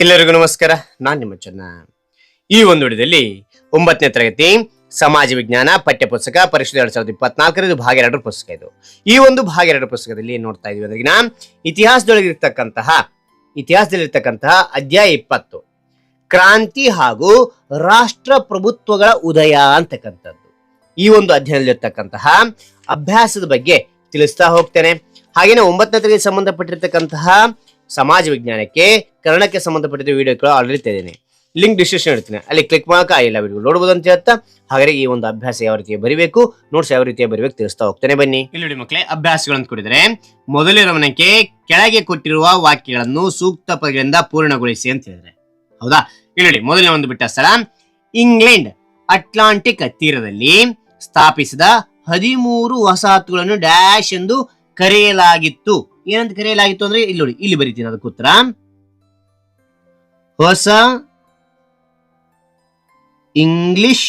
ಎಲ್ಲರಿಗೂ ನಮಸ್ಕಾರ. ನಾನ್ ನಿಮ್ಮ ಚೆನ್ನ. ಈ ಒಂದು ವಿಡಿಯೋದಲ್ಲಿ ಒಂಬತ್ತನೇ ತರಗತಿ ಸಮಾಜ ವಿಜ್ಞಾನ ಪಠ್ಯ ಪುಸ್ತಕ ಪರಿಷತ್ ಎರಡ್ ಸಾವಿರದ ಇಪ್ಪತ್ನಾಲ್ಕರ ಇದು ಭಾಗ ಎರಡರ ಪುಸ್ತಕ ಇದು. ಈ ಒಂದು ಭಾಗ ಎರಡರ ಪುಸ್ತಕದಲ್ಲಿ ನೋಡ್ತಾ ಇದೀವಿ ಅಂದ್ರೆ ಇತಿಹಾಸದೊಳಗಿರ್ತಕ್ಕಂತಹ, ಇತಿಹಾಸದಲ್ಲಿರ್ತಕ್ಕಂತಹ ಅಧ್ಯಾಯ ಇಪ್ಪತ್ತು. ಕ್ರಾಂತಿ ಹಾಗೂ ರಾಷ್ಟ್ರ ಪ್ರಭುತ್ವಗಳ ಉದಯ ಅಂತಕ್ಕಂಥದ್ದು. ಈ ಒಂದು ಅಧ್ಯಯನದಲ್ಲಿರ್ತಕ್ಕಂತಹ ಅಭ್ಯಾಸದ ಬಗ್ಗೆ ತಿಳಿಸ್ತಾ ಹೋಗ್ತೇನೆ. ಹಾಗೇನೆ ಒಂಬತ್ತನೇ ತರಗತಿ ಸಂಬಂಧಪಟ್ಟಿರ್ತಕ್ಕಂತಹ ಸಮಾಜ ವಿಜ್ಞಾನಕ್ಕೆ ಕನ್ನಡಕ್ಕೆ ಸಂಬಂಧಪಟ್ಟ ವಿಡಿಯೋಗಳು ಆಲ್ರೆಡಿ ತೆಗೆದಿದ್ದೀನಿ. ಲಿಂಕ್ ಡಿಸ್ಕ್ರಿಪ್ಷನ್ ಇಡ್ತೀನಿ. ಅಲ್ಲಿ ಕ್ಲಿಕ್ ಮಾಡೋಕೆ ಎಲ್ಲ ವಿಡಿಯೋ ನೋಡಬಹುದು ಅಂತ ಹೇಳ್ತಾ, ಹಾಗಾದ್ರೆ ಈ ಒಂದು ಅಭ್ಯಾಸ ಯಾವ ರೀತಿ ಬರಿಬೇಕು ನೋಟ್ಸ್ ಯಾವ ರೀತಿ ಬರಿಬೇಕು ತಿಳಿಸ್ತಾ ಹೋಗ್ತೇನೆ, ಬನ್ನಿ. ಇಲ್ಲಿ ಮಕ್ಕಳೇ ಅಭ್ಯಾಸಗಳನ್ನು ಕೊಟ್ಟಿದ್ದಾರೆ ಮೊದಲಿರವನಕ್ಕೆ ಕೆಳಗೆ ಕೊಟ್ಟಿರುವ ವಾಕ್ಯಗಳನ್ನು ಸೂಕ್ತ ಪದಗಳಿಂದ ಪೂರ್ಣಗೊಳಿಸಿ ಅಂತ ಹೇಳಿದ್ರೆ. ಹೌದಾ? ಇಲ್ಲಿ ಮೊದಲನೇ ಒಂದು ಬಿಟ್ಟ ಸ್ಥಳ, ಇಂಗ್ಲೆಂಡ್ ಅಟ್ಲಾಂಟಿಕ್ ತೀರದಲ್ಲಿ ಸ್ಥಾಪಿಸಿದ ಹದಿಮೂರು ವಸಾಹತುಗಳನ್ನು ಡ್ಯಾಶ್ ಎಂದು ಕರೆಯಲಾಗಿತ್ತು. ಏನಂತ ಕರೆಯಲಾಗಿತ್ತು ಅಂದ್ರೆ ಇಲ್ಲಿ ನೋಡಿ, ಇಲ್ಲಿ ಬರೀತೀನಿ ಅದಕ್ಕೆ ಉತ್ತರ. ಹೊಸ ಇಂಗ್ಲಿಷ್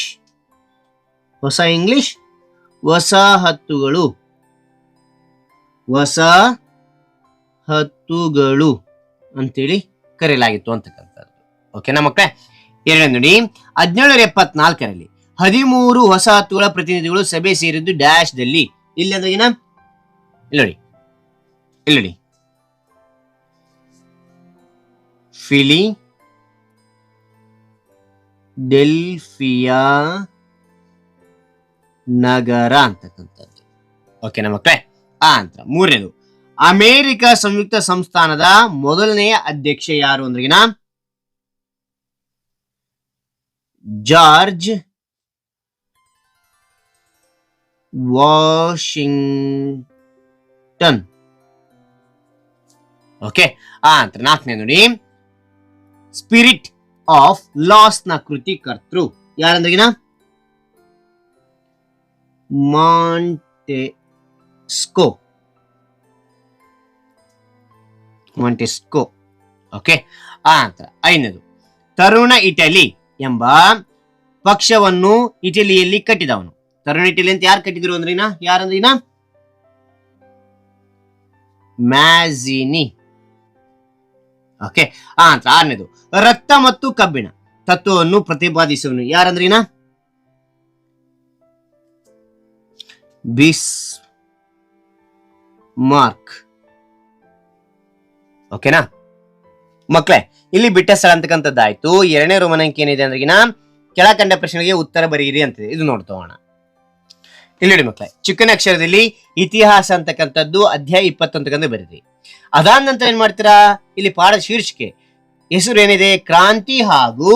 ಹೊಸ ಇಂಗ್ಲಿಷ್ ವಸಾಹತುಗಳು ಹೊಸ ಹತ್ತುಗಳು ಅಂತೇಳಿ ಕರೆಯಲಾಗಿತ್ತು ಅಂತಕ್ಕಂಥದ್ದು. ಓಕೆನಾ ಮಕ್ಕಳೇ? ಎರಡನೇ ನೋಡಿ, ಹದಿನೇಳರ ಎಪ್ಪತ್ನಾಲ್ಕರಲ್ಲಿ ಹದಿಮೂರು ವಸಾಹತುಗಳ ಪ್ರತಿನಿಧಿಗಳು ಸಭೆ ಸೇರಿದ್ದು ಡ್ಯಾಶ್ ದಲ್ಲಿ. ಇಲ್ಲಿ ಅಂದ್ರೆ ನೋಡಿ ಇಲ್ಲಿ ನೋಡಿ ಫಿಲಿ, ಡೆಲ್ಫಿಯಾ ನಗರ ಅಂತಕ್ಕಂಥದ್ದು. ಓಕೆನಾ ಮಕ್ಕಳೇ, ಆ ಅಂತ ಮೂರನೇದು. ಅಮೇರಿಕ ಸಂಯುಕ್ತ ಸಂಸ್ಥಾನದ ಮೊದಲನೆಯ ಅಧ್ಯಕ್ಷ ಯಾರು ಅಂದ್ರೆ ಜಾರ್ಜ್ ವಾಷಿಂಗ್ಟನ್. ಓಕೆ ಆ, ಅಂತ ನಾಲ್ಕನೇ ನೋಡಿ. ಸ್ಪಿರಿಟ್ ಆಫ್ ಲಾಸ್ನ ಕೃತಿ ಕರ್ತೃ. ಯಾರಂದಾಗಿನ? ಮಾಂಟೆಸ್ಕೋ ಮಾಂಟೆಸ್ಕೋ ಓಕೆ ಆ, ಅಂತ. ಐದನೇದು. ತರುಣ ಇಟಲಿ ಎಂಬ ಪಕ್ಷವನ್ನು ಇಟಲಿಯಲ್ಲಿ ಕಟ್ಟಿದವನು. ತರುಣ ಇಟಲಿ ಅಂತ ಯಾರು ಕಟ್ಟಿದ್ರು ಅಂದ್ರಿನ? ಯಾರಂದ್ರಿನ? ಮ್ಯಾಜಿನಿ. ಓಕೆ ಆ ಅಂತ ಆರನೇದು. ರಕ್ತ ಮತ್ತು ಕಬ್ಬಿಣ. ತತ್ವವನ್ನು ಪ್ರತಿಪಾದಿಸುವನು ಯಾರಂದ್ರಿನ ಬಿಸ್ ಮಾರ್ಕ್ ಓಕೆನಾ ಮಕ್ಕಳೇ ಇಲ್ಲಿ ಬಿಟ್ಟ ಸ್ಥಳ ಅಂತಕ್ಕಂಥದ್ದಾಯ್ತು. ಎರಡನೇ ರೋಮನಂಕ ಏನಿದೆ ಅಂದ್ರಿಗಿನ ಕೆಳಕಂಡ ಪ್ರಶ್ನೆಗೆ ಉತ್ತರ ಬರೆಯಿರಿ ಅಂತಿದೆ. ಇದು ನೋಡ್ತೋಣ ಇಲ್ಲಿ ನೋಡಿ ಮಕ್ಕಳೇ ಚಿಕ್ಕನ ಅಕ್ಷರದಲ್ಲಿ ಇತಿಹಾಸ ಅಂತಕ್ಕಂಥದ್ದು ಅಧ್ಯಾಯ ಇಪ್ಪತ್ತು ಅಂತಕ್ಕಂಥ ಬರೀರಿ. ಅದಾದ ನಂತರ ಏನ್ ಮಾಡ್ತೀರಾ? ಇಲ್ಲಿ ಪಾಠದ ಶೀರ್ಷಿಕೆ. ಹೆಸರು ಏನಿದೆ ಕ್ರಾಂತಿ ಹಾಗೂ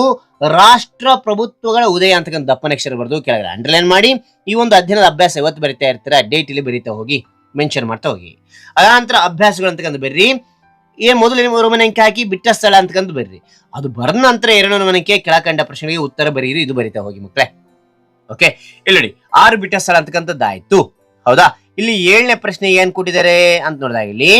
ರಾಷ್ಟ್ರ ಪ್ರಭುತ್ವಗಳ ಉದಯ ಅಂತಕ್ಕಂಥ ದಪ್ಪನಕ್ಷರ ಬರೆದು ಕೆಳಗಡೆ ಅಂಡರ್ಲೈನ್ ಮಾಡಿ. ಈ ಒಂದು ಅಧ್ಯಯನದ ಅಭ್ಯಾಸ ಇವತ್ತು ಬರಿತಾ ಇರ್ತೀರಾ? ಡೇಟ್ ಇಲ್ಲಿ ಬರಿತಾ ಹೋಗಿ ಮೆನ್ಷನ್ ಮಾಡ್ತಾ ಹೋಗಿ. ಅದಾನಂತರ ಅಭ್ಯಾಸಗಳು ಅಂತಕ್ಕಂಥ ಬರ್ರಿ. ಏ, ಮೊದಲು ರೋಮನಾಂಕ ಹಾಕಿ, ಬಿಟ್ಟ ಸ್ಥಳ ಅಂತಕ್ಕಂಥ ಬರ್ರಿ. ಅದು ಬರೆದ ನಂತರ ಎರಡನೇ ರೋಮನಾಂಕ ಕೆಳಕಂಡ ಪ್ರಶ್ನೆಗೆ ಉತ್ತರ ಬರೀರಿ, ಇದು ಬರಿತಾ ಹೋಗಿ ಮಕ್ಕಳೇ. ಓಕೆ ಇಲ್ಲಿ ನೋಡಿ, ಆರು ಬಿಟ್ಟ ಸ್ಥಳ ಅಂತಕ್ಕಂಥದ್ದಾಯ್ತು ಹೌದಾ? ಇಲ್ಲಿ ಏಳನೇ ಪ್ರಶ್ನೆ ಏನ್ ಕೊಟ್ಟಿದ್ದಾರೆ ಅಂತ ನೋಡಿದಾಗ ಇಲ್ಲಿ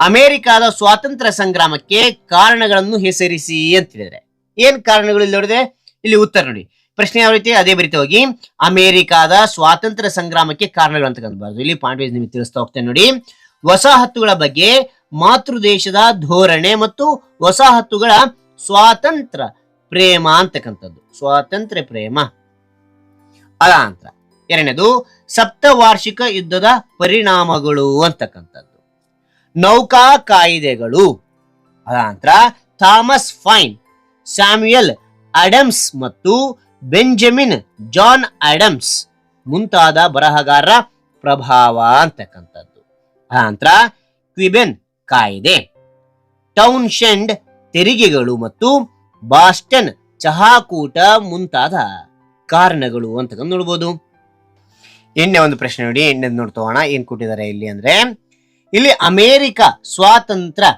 ಅಮೆರಿಕಾದ ಸ್ವಾತಂತ್ರ್ಯ ಸಂಗ್ರಾಮಕ್ಕೆ ಕಾರಣಗಳನ್ನು ಹೆಸರಿಸಿ ಅಂತಿದ್ದಾರೆ. ಏನ್ ಕಾರಣಗಳು ಇಲ್ಲಿ ನೋಡಿದ್ರೆ? ಇಲ್ಲಿ ಉತ್ತರ ನೋಡಿ. ಪ್ರಶ್ನೆ ಯಾವ ರೀತಿ? ಅದೇ ಬರೀತಾ ಹೋಗಿ. ಅಮೆರಿಕಾದ ಸ್ವಾತಂತ್ರ್ಯ ಸಂಗ್ರಾಮಕ್ಕೆ ಕಾರಣಗಳು ಅಂತ ಅಂತಕ್ಕಂಥದ್ದು ಇಲ್ಲಿ ಪಾಂಡ್ವೇಜ್ ನಿಮಗೆ ತಿಳಿಸ್ತಾ ಹೋಗ್ತೇನೆ ನೋಡಿ. ವಸಾಹತುಗಳ ಬಗ್ಗೆ ಮಾತೃ ದೇಶದ ಧೋರಣೆ ಮತ್ತು ವಸಾಹತುಗಳ ಸ್ವಾತಂತ್ರ್ಯ ಪ್ರೇಮ ಅಂತಕ್ಕಂಥದ್ದು. ಸ್ವಾತಂತ್ರ್ಯ ಪ್ರೇಮ. ಅದ ಅಂತ ಎರಡನೇದು ಸಪ್ತವಾರ್ಷಿಕ ಯುದ್ಧದ ಪರಿಣಾಮಗಳು ಅಂತಕ್ಕಂಥದ್ದು. ನೌಕಾ ಕಾಯಿದೆಗಳು. ಅದಾನಂತರ ಥಾಮಸ್ ಫೈನ್, ಸ್ಯಾಮ್ಯುಯಲ್ ಅಡಮ್ಸ್ ಮತ್ತು ಬೆಂಜಮಿನ್ ಜಾನ್ ಅಡಮ್ಸ್ ಮುಂತಾದ ಬರಹಗಾರರ ಪ್ರಭಾವ ಅಂತಕ್ಕಂಥದ್ದು. ಅನಂತರ ಕ್ವಿಬೆನ್ ಕಾಯ್ದೆ. ಟೌನ್ಶೆಂಡ್ ತೆರಿಗೆಗಳು ಮತ್ತು ಬಾಸ್ಟನ್ ಚಹಾಕೂಟ ಮುಂತಾದ ಕಾರಣಗಳು ಅಂತಕ್ಕಂಥ ನೋಡ್ಬೋದು. ಎಣ್ಣೆ ಒಂದು ಪ್ರಶ್ನೆ ನೋಡಿ ಎಣ್ಣೆ ನೋಡ್ತೋಣ ಏನ್ ಕೊಟ್ಟಿದ್ದಾರೆ ಇಲ್ಲಿ ಅಂದ್ರೆ ಇಲ್ಲಿ ಅಮೇರಿಕ ಸ್ವಾತಂತ್ರ್ಯ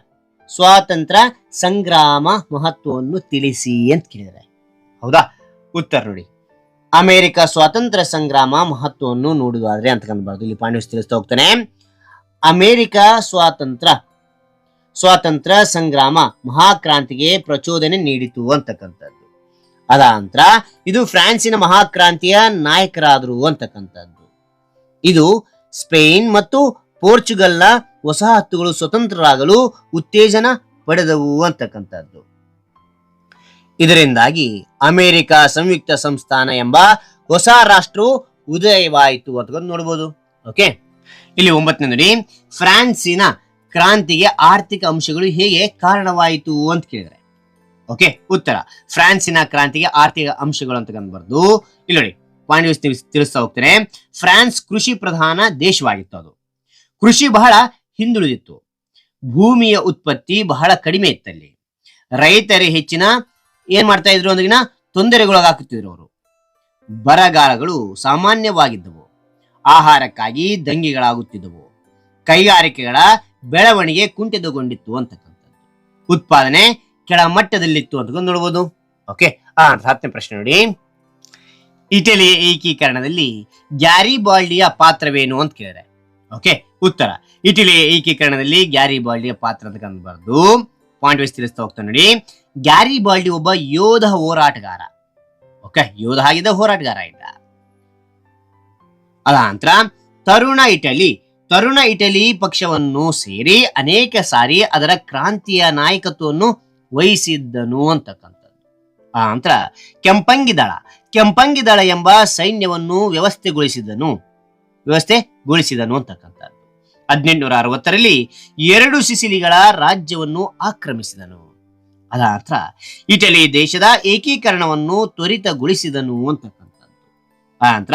ಸ್ವಾತಂತ್ರ್ಯ ಸಂಗ್ರಾಮ ಮಹತ್ವವನ್ನು ತಿಳಿಸಿ ಅಂತ ಕೇಳಿದ್ದಾರೆ. ಹೌದಾ? ಉತ್ತರ ನೋಡಿ. ಅಮೆರಿಕ ಸ್ವಾತಂತ್ರ್ಯ ಸಂಗ್ರಾಮ ಮಹತ್ವವನ್ನು ನೋಡುವುದಾದ್ರೆ ಅಂತ ಕಂಡ್ಬಾರ್ದು. ಇಲ್ಲಿ ಪಾಂಡ್ಯಸ್ ತಿಳಿಸ್ತಾ ಹೋಗ್ತಾನೆ. ಅಮೆರಿಕ ಸ್ವಾತಂತ್ರ್ಯ ಸ್ವಾತಂತ್ರ್ಯ ಸಂಗ್ರಾಮ ಮಹಾಕ್ರಾಂತಿಗೆ ಪ್ರಚೋದನೆ ನೀಡಿತು ಅಂತಕ್ಕಂಥದ್ದು. ಅದ ನಂತರ ಇದು ಫ್ರಾನ್ಸಿನ ಮಹಾಕ್ರಾಂತಿಯ ನಾಯಕರಾದರು ಅಂತಕ್ಕಂಥದ್ದು. ಇದು ಸ್ಪೇನ್ ಮತ್ತು ಪೋರ್ಚುಗಲ್ನ ವಸಾಹತುಗಳು ಸ್ವತಂತ್ರರಾಗಲು ಉತ್ತೇಜನ ಪಡೆದವು ಅಂತಕ್ಕಂಥದ್ದು. ಇದರಿಂದಾಗಿ ಅಮೆರಿಕ ಸಂಯುಕ್ತ ಸಂಸ್ಥಾನ ಎಂಬ ಹೊಸ ರಾಷ್ಟ್ರವು ಉದಯವಾಯಿತು ಅಂತ ನೋಡ್ಬೋದು. ಓಕೆ? ಇಲ್ಲಿ ಒಂಬತ್ತನೇ ನೋಡಿ, ಫ್ರಾನ್ಸಿನ ಕ್ರಾಂತಿಗೆ ಆರ್ಥಿಕ ಅಂಶಗಳು ಹೇಗೆ ಕಾರಣವಾಯಿತು ಅಂತ ಕೇಳಿದ್ರೆ. ಓಕೆ? ಉತ್ತರ, ಫ್ರಾನ್ಸಿನ ಕ್ರಾಂತಿಗೆ ಆರ್ಥಿಕ ಅಂಶಗಳು ಅಂತ ಬರ್ದು ಇಲ್ಲಿ ನೋಡಿ ತಿಳಿಸ್- ತಿಳಿಸ್ತಾ ಹೋಗ್ತೇನೆ. ಫ್ರಾನ್ಸ್ ಕೃಷಿ ಪ್ರಧಾನ ದೇಶವಾಗಿತ್ತು ಅದು. ಕೃಷಿ ಬಹಳ ಹಿಂದುಳಿದಿತ್ತು. ಭೂಮಿಯ ಉತ್ಪತ್ತಿ ಬಹಳ ಕಡಿಮೆ ಇತ್ತಲ್ಲಿ. ರೈತರೇ ಹೆಚ್ಚಿನ ಏನ್ ಮಾಡ್ತಾ ಇದ್ರು ಅಂದ್ರಿನ ತೊಂದರೆಗೊಳಗಾಗುತ್ತಿದ್ರು ಅವರು. ಬರಗಾಲಗಳು ಸಾಮಾನ್ಯವಾಗಿದ್ದವು. ಆಹಾರಕ್ಕಾಗಿ ದಂಗೆಗಳಾಗುತ್ತಿದ್ದವು. ಕೈಗಾರಿಕೆಗಳ ಬೆಳವಣಿಗೆ ಕುಂಠಿತಗೊಂಡಿತ್ತು ಅಂತಕ್ಕಂಥದ್ದು. ಉತ್ಪಾದನೆ ಕೆಳಮಟ್ಟದಲ್ಲಿತ್ತು ಅಂತ ನೋಡ್ಬೋದು. ಓಕೆ ಆ ಹತ್ತನೇ ಪ್ರಶ್ನೆ ನೋಡಿ. ಇಟಲಿಯ ಏಕೀಕರಣದಲ್ಲಿ ಗ್ಯಾರಿ ಬಾಲ್ಡಿಯ ಪಾತ್ರವೇನು ಅಂತ ಕೇಳಿದ್ರೆ ಓಕೆ ಉತ್ತರ. ಇಟಲಿ ಏಕೀಕರಣದಲ್ಲಿ ಗ್ಯಾರಿಬಾಲ್ಡಿಯ ಪಾತ್ರ ಅಂತ ಕಂಡುಬಾರ್ದು. ಪಾಯಿಂಟ್ ವೈಸ್ ತಿಳಿಸ್ತಾ ಹೋಗ್ತಾನೆ ನೋಡಿ. ಗ್ಯಾರಿ ಬಾಲ್ಡಿ ಒಬ್ಬ ಯೋಧ ಹೋರಾಟಗಾರ. ಓಕೆ ಯೋಧ ಆಗಿದ್ದ ಹೋರಾಟಗಾರ ಇದ್ದ. ಅದ ನಂತರ ತರುಣ ಇಟಲಿ. ತರುಣ ಇಟಲಿ ಪಕ್ಷವನ್ನು ಸೇರಿ ಅನೇಕ ಸಾರಿ ಅದರ ಕ್ರಾಂತಿಯ ನಾಯಕತ್ವವನ್ನು ವಹಿಸಿದ್ದನು ಅಂತಕ್ಕಂಥದ್ದು. ಆ ನಂತರ ಕೆಂಪಂಗಿದಳ ಕೆಂಪಂಗಿ ದಳ ಎಂಬ ಸೈನ್ಯವನ್ನು ವ್ಯವಸ್ಥೆಗೊಳಿಸಿದನು ವ್ಯವಸ್ಥೆಗೊಳಿಸಿದನು ಅಂತಕ್ಕಂಥದ್ದು. ಹದಿನೆಂಟುನೂರ ಅರವತ್ತರಲ್ಲಿ ಎರಡು ಸಿಸಿಲಿಗಳ ರಾಜ್ಯವನ್ನು ಆಕ್ರಮಿಸಿದನು. ಅದ ನಂತರ ಇಟಲಿ ದೇಶದ ಏಕೀಕರಣವನ್ನು ತ್ವರಿತಗೊಳಿಸಿದನು ಅಂತಕ್ಕಂಥದ್ದು. ಅನಂತರ ನಂತರ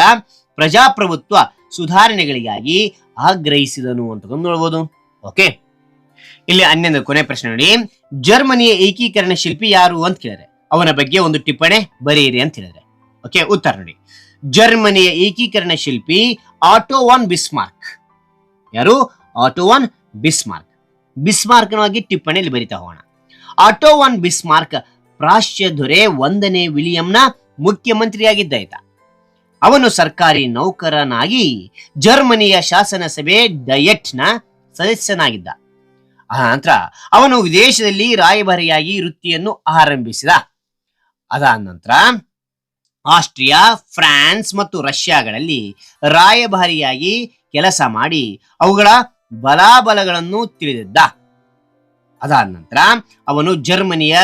ಪ್ರಜಾಪ್ರಭುತ್ವ ಸುಧಾರಣೆಗಳಿಗಾಗಿ ಆಗ್ರಹಿಸಿದನು ಅಂತ ನೋಡ್ಬೋದು. ಓಕೆ. ಇಲ್ಲಿ ಹನ್ನೊಂದು ಕೊನೆ ಪ್ರಶ್ನೆ ನೋಡಿ. ಜರ್ಮನಿಯ ಏಕೀಕರಣ ಶಿಲ್ಪಿ ಯಾರು ಅಂತ ಕೇಳಿದ್ರೆ. ಅವನ ಬಗ್ಗೆ ಒಂದು ಟಿಪ್ಪಣಿ ಬರೆಯಿರಿ ಅಂತ ಹೇಳಿದ್ರೆ. ಓಕೆ, ಉತ್ತರ ನೋಡಿ. ಜರ್ಮನಿಯ ಏಕೀಕರಣ ಶಿಲ್ಪಿ ಆಟೋವಾನ್ ಬಿಸ್ಮಾರ್ಕ್. ಯಾರು? ಆಟೋವಾನ್ ಬಿಸ್ಮಾರ್ಕ್. ಬಿಸ್ಮಾರ್ಕ್ನವಾಗಿ ಟಿಪ್ಪಣಿಯಲ್ಲಿ ಬರಿತಾ ಹೋಗೋಣ. ಆಟೋವಾನ್ ಬಿಸ್ಮಾರ್ಕ್ ಪ್ರಾಶ್ಯ ದೊರೆ ಒಂದನೇ ವಿಲಿಯಂನ ಮುಖ್ಯಮಂತ್ರಿಯಾಗಿದ್ದ ಈತ. ಅವನು ಸರ್ಕಾರಿ ನೌಕರನಾಗಿ ಜರ್ಮನಿಯ ಶಾಸನ ಸಭೆ ಡಯಟ್ನ ಸದಸ್ಯನಾಗಿದ್ದ. ಆ ನಂತರ ಅವನು ವಿದೇಶದಲ್ಲಿ ರಾಯಭಾರಿಯಾಗಿ ವೃತ್ತಿಯನ್ನು ಆರಂಭಿಸಿದ. ಅದಾದ ನಂತರ ಆಸ್ಟ್ರಿಯಾ, ಫ್ರಾನ್ಸ್ ಮತ್ತು ರಷ್ಯಾಗಳಲ್ಲಿ ರಾಯಭಾರಿಯಾಗಿ ಕೆಲಸ ಮಾಡಿ ಅವುಗಳ ಬಲಾಬಲಗಳನ್ನು ತಿಳಿದಿದ್ದ. ಅದಾದ ನಂತರ ಅವನು ಜರ್ಮನಿಯ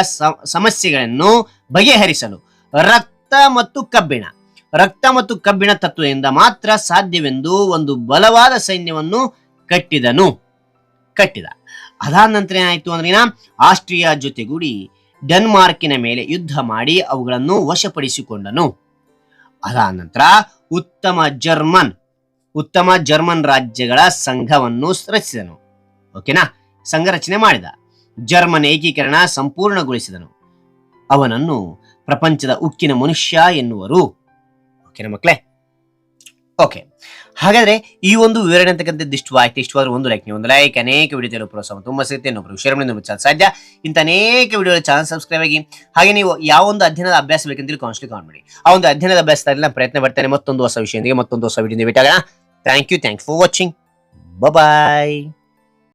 ಸಮಸ್ಯೆಗಳನ್ನು ಬಗೆಹರಿಸಲು ರಕ್ತ ಮತ್ತು ಕಬ್ಬಿಣ, ರಕ್ತ ಮತ್ತು ಕಬ್ಬಿಣ ತತ್ವದಿಂದ ಮಾತ್ರ ಸಾಧ್ಯವೆಂದು ಒಂದು ಬಲವಾದ ಸೈನ್ಯವನ್ನು ಕಟ್ಟಿದನು, ಕಟ್ಟಿದ. ಅದಾದ ನಂತರ ಏನಾಯ್ತು ಅಂದ್ರೆ ಆಸ್ಟ್ರಿಯಾ ಜೊತೆಗೂಡಿ ಡೆನ್ಮಾರ್ಕಿನ ಮೇಲೆ ಯುದ್ಧ ಮಾಡಿ ಅವುಗಳನ್ನು ವಶಪಡಿಸಿಕೊಂಡನು. ಅದಾದ ನಂತರ ಉತ್ತಮ ಜರ್ಮನ್ ಉತ್ತಮ ಜರ್ಮನ್ ರಾಜ್ಯಗಳ ಸಂಘವನ್ನು ರಚಿಸಿದನು. ಓಕೆನಾ ಸಂಘ ರಚನೆ ಮಾಡಿದ. ಜರ್ಮನ್ ಏಕೀಕರಣ ಸಂಪೂರ್ಣಗೊಳಿಸಿದನು. ಅವನನ್ನು ಪ್ರಪಂಚದ ಉಕ್ಕಿನ ಮನುಷ್ಯ ಎನ್ನುವರು. ಓಕೆನಾ ಮಕ್ಕಳೇ ಓಕೆ ಹಾಗಾದ್ರೆ ಈ ಒಂದು ವಿವರಣೆ ಅಂತಕ್ಕಂಥದ್ದು ಇಷ್ಟವಾಯ್ತು ಇಷ್ಟವಾದ್ರೆ ಒಂದು ಲೈಕ್ ನೀವು ಒಂದು ಲೈಕ್ ಅನೇಕ ವಿಡಿಯೋ ಪ್ರೋತ್ಸಾಹ ತುಂಬಾ ಸಿಗುತ್ತೆ. ಇನ್ನೊಬ್ರು ಶೇರ್ ಮಾಡಿ ಮುಚ್ಚಲು ಸಾಧ್ಯ. ಇಂಥ ಅನೇಕ ವಿಡಿಯೋ ಚಾನಲ್ ಸಬ್ಸ್ಕ್ರೈಬ್ ಆಗಿ, ಹಾಗೆ ನೀವು ಯಾವ ಒಂದು ಅಧ್ಯಯನದ ಅಭ್ಯಾಸ ಬೇಕಂತೇಳಿ ಕಾನ್ಸ್ಟ್ಲಿ ಕಾಲ್ ಮಾಡಿ. ಆ ಒಂದು ಅಧ್ಯಯನದ ಅಭ್ಯಾಸದಲ್ಲಿ ನಾನು ಪ್ರಯತ್ನ ಪಡ್ತೇನೆ. ಮತ್ತೊಂದು ಹೊಸ ವಿಷಯದೊಂದಿಗೆ ಮತ್ತೊಂದು ಹೊಸ ವಿಡಿಯೋ ಆಗೋಣ thank you thank for watching bye